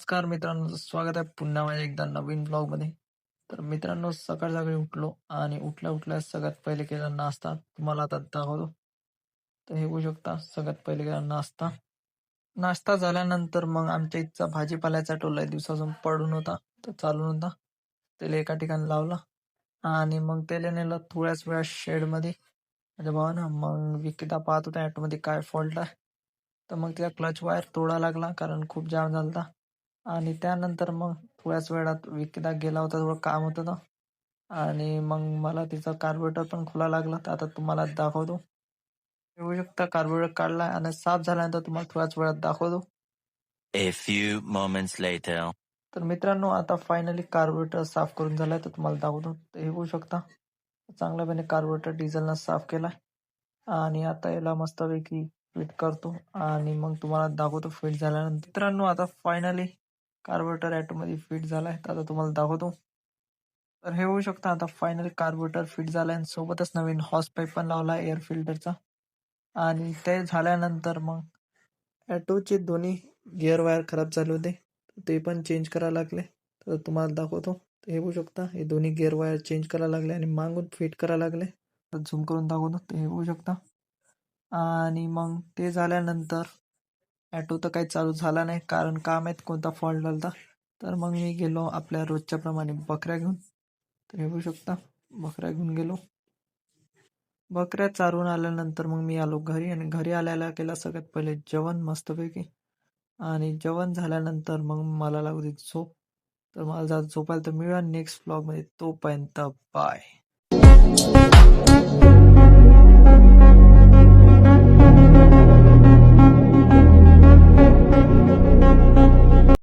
नमस्कार मित्रांनो स्वागत आहे पुन्हा माझ्या एकदा नवीन ब्लॉगमध्ये तर मित्रांनो सकाळ सकाळी उठलो आणि उठल्या उठल्या सगळ्यात पहिले केला नाश्ता. तुम्हाला आता दाखवतो. तर हे बघू शकता सगळ्यात पहिले केला नाश्ता. नाश्ता झाल्यानंतर मग आमच्या इथचा भाजीपाल्याचा टोला दिवसापासून पडून होता तर चालून होता. त्याला एका ठिकाणी लावला आणि मग त्याला नेलं थोड्याच वेळा शेडमध्ये. माझ्या भावानं मग विकिता पाहत होता ॲटोमध्ये काय फॉल्ट आहे. तर मग तिला क्लच वायर तोडा लागला कारण खूप जाम झाला होता आणि त्यानंतर मग थोड्याच वेळात विकिता गेला होता थोडं काम होतं तर आणि मग मला तिचा कार्बोरेटर पण खुला लागला तर आता तुम्हाला दाखवतो. येऊ शकता कार्बोरेटर काढला आणि साफ झाल्यानंतर तुम्हाला थोड्याच वेळात दाखवतो. A few moments later. तर मित्रांनो आता फायनली कार्बोरेटर साफ करून झालाय तर तुम्हाला दाखवतो. तर हे बघू शकता चांगल्यापणे कार्बोरेटर डिझेलनं साफ केलाय. आणि आता याला मस्तपैकी फिट करतो. आणि मग तुम्हाला दाखवतो फिट झाल्यानंतर. मित्रांनो आता फायनली कार्बोरेटर ॲटोमध्ये फिट झालाय. तर आता तुम्हाला दाखवतो. तर हे होऊ शकतं आता फायनली कार्बोरेटर फिट झाला आणि सोबतच नवीन हॉस पाईप पण लावला एअर फिल्टरचा आणि ते झाल्यानंतर मग ॲटोचे दोन्ही गिअर वायर खराब झाले होते. ते पण चेंज करायला लागले. तर तुम्हाला दाखवतो. तर हे होऊ शकता. हे दोन्ही गिअर वायर चेंज करायला लागले आणि मागून फिट करायला लागले. तर झूम करून दाखवतो. ते हे होऊ शकता. आणि मग ते झाल्यानंतर ॲटो तर काही चालू झाला नाही. कारण काम आहेत कोणता फॉल्ट झाला तर मग मी गेलो आपल्या रोजच्या प्रमाणे बकऱ्या घेऊन. तर हे बघू शकता बकऱ्या घेऊन गेलो. बकऱ्या चारून आल्यानंतर मग मी आलो घरी आणि घरी आल्याला केला सगळ्यात पहिले जेवण मस्तपैकी. आणि जेवण झाल्यानंतर मग मला लागली झोप. तर मला जर झोपायला तर मिळेल नेक्स्ट ब्लॉगमध्ये तोपर्यंत बाय